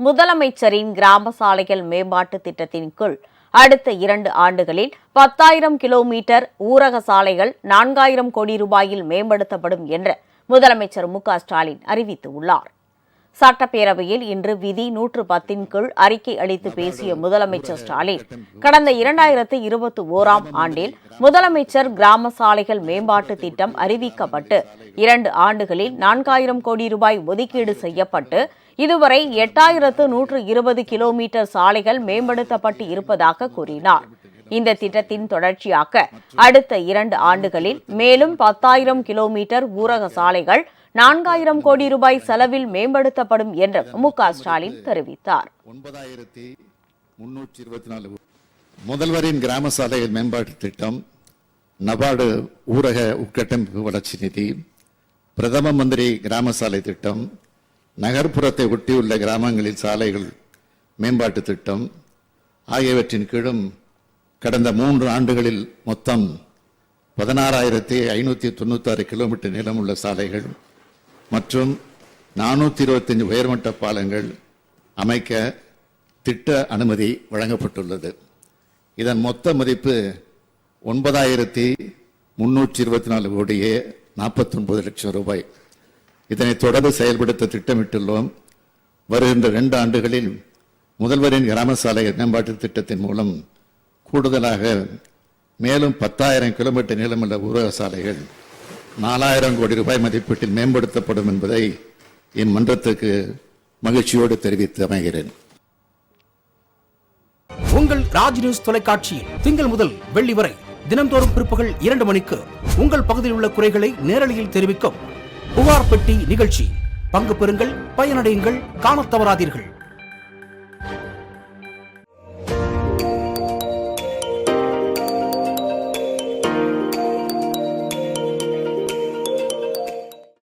முதலமைச்சரின் கிராம சாலைகள் மேம்பாட்டு திட்டத்தின் கீழ் அடுத்த இரண்டு ஆண்டுகளில் பத்தாயிரம் கிலோமீட்டர் ஊரக சாலைகள் நான்காயிரம் கோடி ரூபாயில் மேம்படுத்தப்படும் என்று முதலமைச்சர் மு க ஸ்டாலின் அறிவித்துள்ளார். சட்டப்பேரவையில் இன்று விதி நூற்று பத்தின் கீழ் அறிக்கை அளித்து பேசிய முதலமைச்சர் ஸ்டாலின் கடந்த இரண்டாயிரத்து இருபத்தி ஓராம் ஆண்டில் முதலமைச்சர் கிராம சாலைகள் மேம்பாட்டு திட்டம் அறிவிக்கப்பட்டு இரண்டு ஆண்டுகளில் நான்காயிரம் கோடி ரூபாய் ஒதுக்கீடு செய்யப்பட்டு இதுவரை எட்டாயிரத்து நூற்று இருபது கிலோமீட்டர் சாலைகள் மேம்படுத்தப்பட்டு இருப்பதாக கூறினார். இந்த திட்டத்தின் தொடர்ச்சியாக அடுத்த இரண்டு ஆண்டுகளில் மேலும் பத்தாயிரம் கிலோமீட்டர் ஊரக சாலைகள் நான்காயிரம் கோடி ரூபாய் செலவில் மேம்படுத்தப்படும் என்று மு க ஸ்டாலின் தெரிவித்தார். முதல்வரின் கிராம சாலைகள் மேம்பாட்டு திட்டம் நபார்டு ஊரக உட்கட்டமைப்பு வளர்ச்சி நிதி பிரதம மந்திரி கிராம சாலை திட்டம் நகர்ப்புறத்தை ஒட்டியுள்ள கிராமங்களில் சாலைகள் மேம்பாட்டு திட்டம் ஆகியவற்றின் கீழும் கடந்த மூன்று ஆண்டுகளில் மொத்தம் பதினாறாயிரத்தி ஐநூற்றி தொண்ணூத்தாறு கிலோமீட்டர் நீளமுள்ள சாலைகள் மற்றும் நானூற்றி இருபத்தஞ்சு உயர்மட்ட பாலங்கள் அமைக்க திட்ட அனுமதி வழங்கப்பட்டுள்ளது. இதன் மொத்த மதிப்பு ஒன்பதாயிரத்தி முன்னூற்றி இருபத்தி நாலு கோடியே நாற்பத்தொன்பது லட்சம் ரூபாய். இதனை தொடர்ந்து செயல்படுத்த திட்டமிட்டுள்ளோம். வருகின்ற ரெண்டு ஆண்டுகளில் முதல்வரின் கிராம சாலை மேம்பாட்டு திட்டத்தின் மூலம் கூடுதலாக மேலும் பத்தாயிரம் கிலோமீட்டர் நீளமுள்ள ஊரக சாலைகள் நாலாயிரம் கோடி ரூபாய் மதிப்பீட்டில் மேம்படுத்தப்படும் என்பதை இம்மன்றத்துக்கு மகிழ்ச்சியோடு தெரிவித்து அமைகிறேன். உங்கள் ராஜ் நியூஸ் தொலைக்காட்சியில் திங்கள் முதல் வெள்ளி வரை தினந்தோறும் பிற்பகல் இரண்டு மணிக்கு உங்கள் பகுதியில் உள்ள குறைகளை நேரலையில் தெரிவிக்கும் புகார் பெட்டி நிகழ்ச்சி. பங்கு பெறுங்கள் பயனடையுங்கள் காணத் தவறாதீர்கள்.